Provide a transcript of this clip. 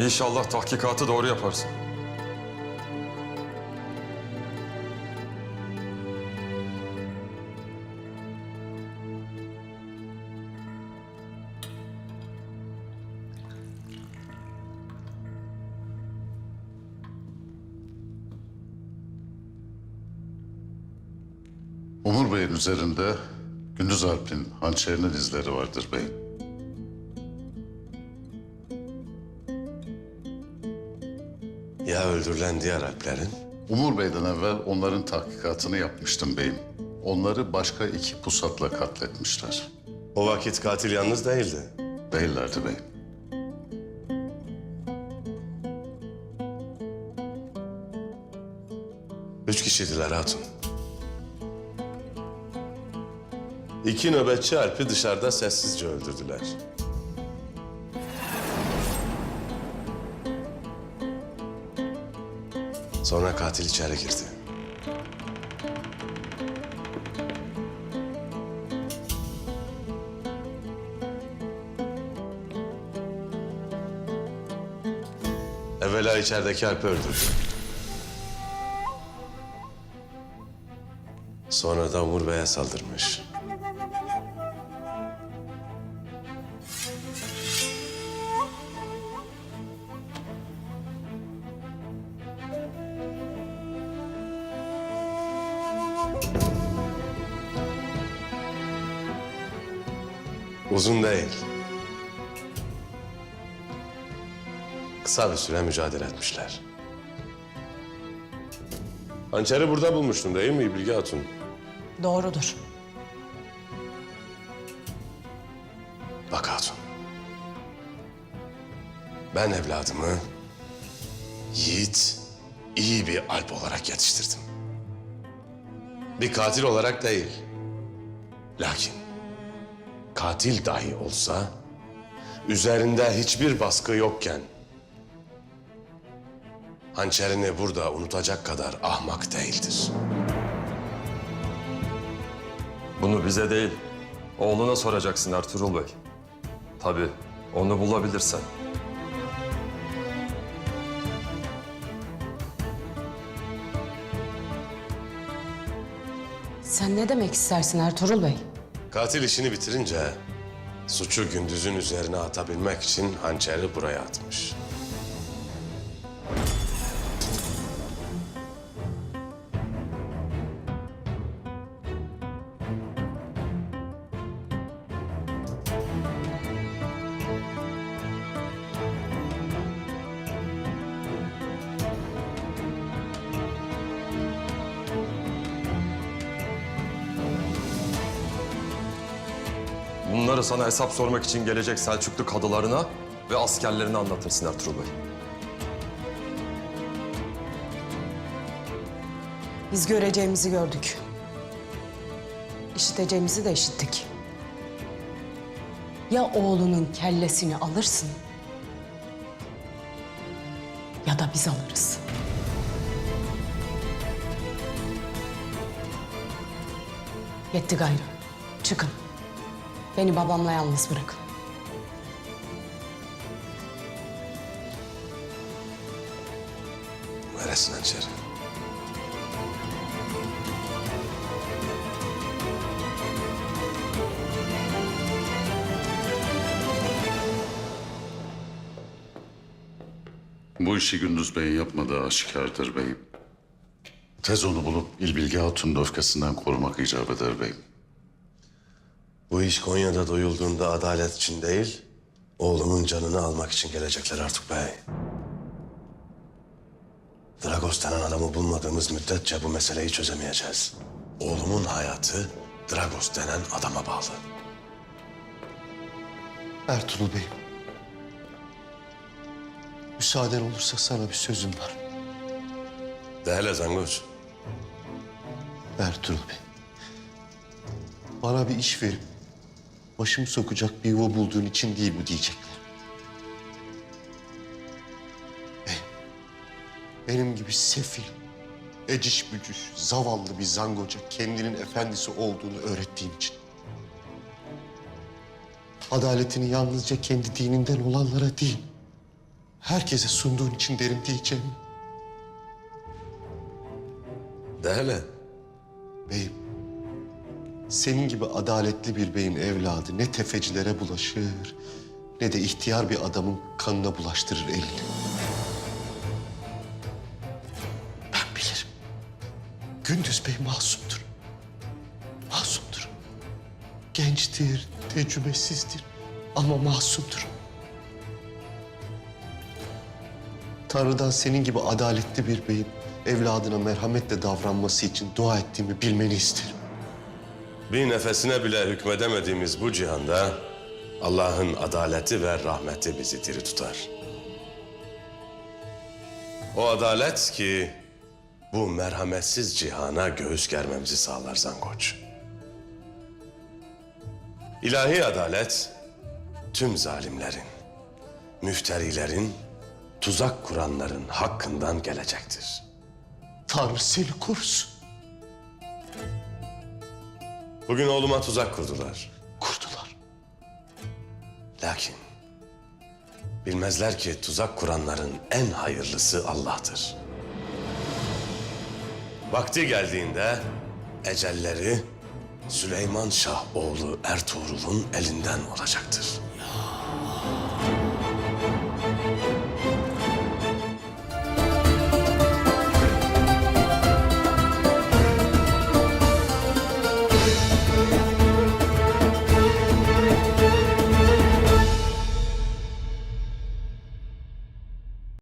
İnşallah tahkikatı doğru yaparsın. Umur Bey'in üzerinde Gündüz Alp'in hançerinin izleri vardır beyim. Ya öldürülen diğer Alplerin? Umur Bey'den evvel onların tahkikatını yapmıştım beyim. Onları başka iki pusatla katletmişler. O vakit katil yalnız değildi. Değillerdi beyim. Üç kişiydiler hatun. İki nöbetçi Alp'i dışarıda sessizce öldürdüler. Sonra katil içeri girdi. Evvela içerideki Alp'i öldürdü. Sonra da Umur Bey'e saldırmış. Uzun değil. Kısa bir süre mücadele etmişler. Hançeri burada bulmuştun değil mi Bilge Hatun? Doğrudur. Bak Hatun. Ben evladımı yiğit, iyi bir alp olarak yetiştirdim. Bir katil olarak değil. Lakin katil dahi olsa üzerinde hiçbir baskı yokken hançerini burada unutacak kadar ahmak değildir. Bunu bize değil, oğluna soracaksın Ertuğrul Bey. Tabii, onu bulabilirsen. Sen ne demek istersin Ertuğrul Bey? Katil işini bitirince suçu gündüzün üzerine atabilmek için hançeri buraya atmış. Bunları sana hesap sormak için gelecek Selçuklu kadılarına ve askerlerine anlatırsın Ertuğrul Bey. Biz göreceğimizi gördük. İşiteceğimizi de işittik. Ya oğlunun kellesini alırsın ya da biz alırız. Yetti gayrı. Çıkın. Beni babamla yalnız bırakın. Veresin hançeri. Bu işi Gündüz Bey'in yapmadığı aşikardır beyim. Tez onu bulup İlbilge Hatun'un öfkesinden korumak icap eder beyim. Bu iş Konya'da duyulduğunda adalet için değil, oğlumun canını almak için gelecekler artık bey. Dragos denen adamı bulmadığımız müddetçe bu meseleyi çözemeyeceğiz. Oğlumun hayatı Dragos denen adama bağlı. Ertuğrul Bey. Müsaaden olursa sana bir sözüm var. De hele Zangoç. Ertuğrul Bey. Bana bir iş verip başımı sokacak bir yuva bulduğun için değil bu diyecekler. Benim gibi sefil, eciş bücüş, zavallı bir zangoca kendinin efendisi olduğunu öğrettiğin için. Adaletini yalnızca kendi dininden olanlara değil, herkese sunduğun için derim diyeceğim. De hele. Beyim, senin gibi adaletli bir beyin evladı ne tefecilere bulaşır ne de ihtiyar bir adamın kanına bulaştırır elini. Ben bilirim. Gündüz Bey masumdur. Masumdur. Gençtir, tecrübesizdir ama masumdur. Tanrı'dan senin gibi adaletli bir beyin evladına merhametle davranması için dua ettiğimi bilmeni isterim. Bir nefesine bile hükmedemediğimiz bu cihanda Allah'ın adaleti ve rahmeti bizi diri tutar. O adalet ki bu merhametsiz cihana göğüs germemizi sağlar Zangoç. İlahi adalet tüm zalimlerin, müfterilerin, tuzak kuranların hakkından gelecektir. Tanrı seni korusun. Bugün oğluma tuzak kurdular. Kurdular. Lakin bilmezler ki tuzak kuranların en hayırlısı Allah'tır. Vakti geldiğinde ecelleri Süleyman Şah oğlu Ertuğrul'un elinden olacaktır.